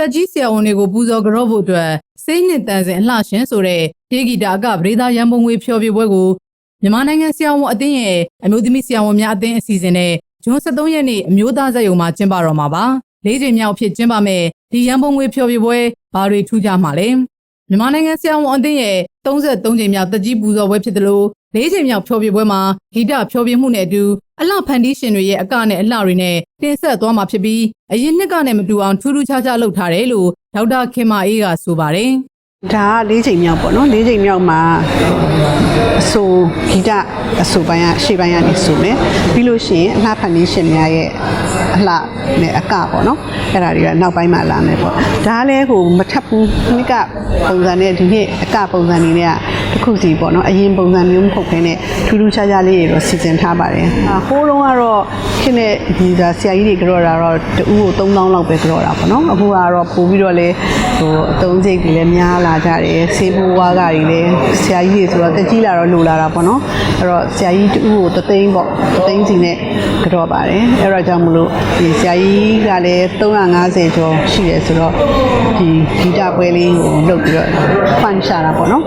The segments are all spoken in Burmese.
တက်ကြီးဆရာဝန်တွေကိုပူဇော်ကြော့ဖို့အတွက်စိတ်နှစ်တန်စင်အလှရှင်ဆိုတဲ့ဒေဂီတာအကပရိသရန်ပုံငွေဖျော်ဖြေပွဲကိုမြန်မာနိုင်ငံဆရာဝန်အသင်းရဲ့အမျိုးသမီးဆရာဝန်များအသင်းအစီအစဉ်နဲ့ဇွန်23ရက်နေ့အမျိုးသားဇက်ယုံမှာကျင်းပတော့မှာပါလေးချိန်မြောက်ဖြစ်ကျင်းပမဲ့ဒီရန်ပုံငွေဖျော်ဖြေပွဲဘာတွေထူးခြားမှာလဲမြန်မာနိုင်ငံဆရာဝန်အသင်းရဲ့ 33ချိန်မြောက်တက်ကြီးပူဇော်ပွဲဖြစ်တယ်လို့လေးချိန်မြောက်ဖျော်ဖြေပွဲမှာဂီတဖျော်ဖြေမှုနဲ့အတူအလှဖန်တီးရှင်တွေရဲ့အကနဲ့အလှတွေနဲ့တင်ဆက်သွားမှာဖြစ်ပြီးအရင်နှစ်ကနဲ့မတူအောင်ထူးထူးခြားခြားလုပ်ထားတယ်လို့ဒေါက်တာခင်မာအေးကဆိုပါတယ်ဒါက၄ချိန်မြောက်ပေါ့နော်၄ချိန်မြောက်မှာအ ဆိုဂီတအဆိုပိုင်းကရှေ့ပိုင်းကနေဆိုမယ်ပြီးလို့ရှိရင်အလှဖန်နေရှင်များရဲ့အလှနဲ့အကပေါ့နော်အဲ့ဒါတွေကနောက်ပိုင်းမှာလာမယ်ပေါ့ဒါကလည်းဟိုမထပ်ဘူးနှစ်ကပုံစံနဲ့ဒီနှစ်အကပုံစံနေနဲ့ကတစ်ခုစီပေါ့နော်အရင်ပုံစံမျိုးမဟုတ်ဘဲနဲ့ထူးထူးခြားခြားလေးတွေတော့စီစဉ်ထားပါတယ်အာဟိုးလုံးကတော့ခင်တဲ့ဒီဒါဆရာကြီးတွေကြော်တာတော့တူကို3000လောက်ပဲကြော်တာပေါ့နော်အခုကတော့ပို့ပြီးတော့လေဟိုအသုံးစိတ်တွေလည်းများလာကြတယ်ဆေးဘိုးဝါးကတွေလည်းဆရာကြီးတွေဆိုတော့တက်ကြီးလာတော့လိုလာတာပေါ့နော်အဲ့တော့ဆရာကြီးတူကိုတသိန်းပေါ့တသိန်းစီနဲ့ကြော်ပါတယ်အဲ့တော့ကြောင့်မလို့ဒီဆရာကြီးကလည်း350ကျော်ရှိတယ်ဆိုတော့ဒီဂီတပွဲလေးကိုလုပ်ပြီးတော့ဖန်ရှာတာပေါ့နော်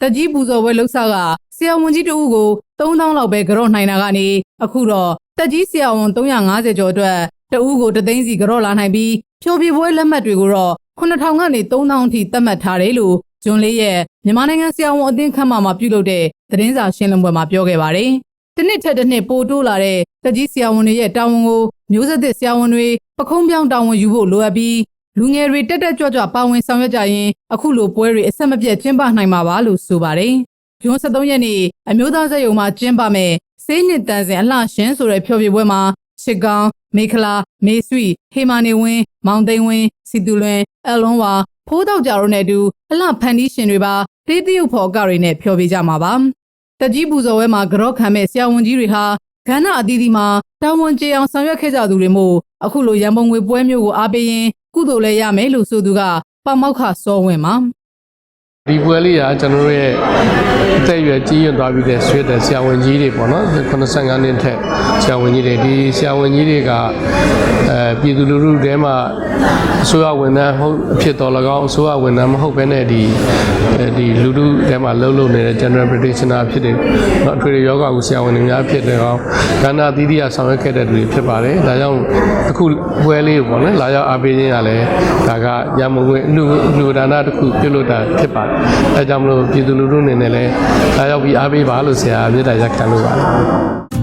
တက်ကြီးပူဇော်ပွဲလှုပ်ဆာကဆရာဝန်ကြီးတဦးကို3000လောက်ပဲကြော့နိုင်တာကနေအခုတော့တက်ကြီးဆရာဝန်350ကျော်အတွက်တဦးကိုတသိန်းစီကြော့လာနိုင်ပြီးဖြိုပြပွဲလက်မှတ်တွေကိုတော့9000ကနေ3000အထိသတ်မှတ်ထားတယ်လို့ ဂျွန်လေးရဲ့မြန်မာနိုင်ငံဆရာဝန်အသင်းခန့်မှမှာပြုလုပ်တဲ့သတင်းစာရှင်းလင်းပွဲမှာပြောခဲ့ပါတယ်။တစ်နှစ်ထက်တစ်နှစ်ပိုတိုးလာတဲ့တက်ကြီးဆရာဝန်တွေရဲ့တာဝန်ကိုမျိုးဆက်သစ်ဆရာဝန်တွေပခုံးပြောင်းတာဝန်ယူဖို့လိုအပ်ပြီးလူငယ်တွေတက်တက်ကြွကြွပါဝင်ဆောင်ရွက်ကြရင်အခုလိုပွဲတွေအဆက်မပြတ်ကျင်းပနိုင်မှာပါလို့ဆိုပါတယ်။ဂျွန်73ရက်နေ့အမျိုးသားစက်ရုံမှာကျင်းပမဲ့စေးနှစ်တန်စင်အလှရှင်ဆိုတဲ့ဖျော်ဖြေပွဲမှာ ရှစ်ကောင်မေခလာမေဆွီဟေမာနေဝင်းမောင်သိန်းဝင်းစီတူလွင်အလွန်ဝါဖိုးတောက်ကြတို့နဲ့အတူအလှဖန်တီးရှင်တွေပါတေးတရုပ်ဖော်ကတွေနဲ့ဖျော်ဖြေကြမှာပါ။တက်ကြီးပူဇော်ဝဲမှာကြော့ခံမဲ့ဆရာဝန်ကြီးတွေဟာကဏ္ဍအသီးသီးမှာတာဝန်ကျေအောင်ဆောင်ရွက်ခဲ့ကြသူတွေမို့အခုလိုရန်ပုံငွေပွဲမျိုးကိုအားပေးရင်ကုသိုလ်လည်းရမယ်လို့ဆိုသူကပမောက္ခစောဝင်ပါ ဒီပွဲလေးကကျွန်တော်တို့ရဲ့အသက်အရွယ်ကြီးရင်သွားပြီးတဲ့ဆွေးတဲ့ဆရာဝန်ကြီးတွေပေါ့နော်85နှစ်ထက်ဆရာဝန်ကြီးတွေဒီဆရာဝန်ကြီးတွေကအဲပြည်သူလူထုထဲမှာအစိုးရဝန်ထမ်းဟုတ်အဖြစ်တော်၎င်းအစိုးရဝန်ထမ်းမဟုတ်ဘဲနဲ့ဒီအဲဒီလူထုထဲမှာလှုပ်လှုပ်နေတဲ့ general practitioner ဖြစ်တဲ့เนาะအထွေထွေယောဂကိုဆရာဝန်တွေများဖြစ်တဲ့ကောင်ကဏ္ဍအသီးသီးကဆောင်ရွက်ခဲ့တဲ့သူတွေဖြစ်ပါတယ်ဒါကြောင့်အခုပွဲလေးကိုပေါ့နော်လာရောက်အားပေးခြင်းကလည်းဒါကရမဝင်လူလူဒါနတစ်ခုပြုလုပ်တာဖြစ်ပါတယ် အဲကြောင့်မလို့ပြည်သူလူထုအနေနဲ့လည်းလာရောက်ပြီးအားပေးပါလို့ဆရာအမြဲတမ်းရက်ခံလို့ပါတယ်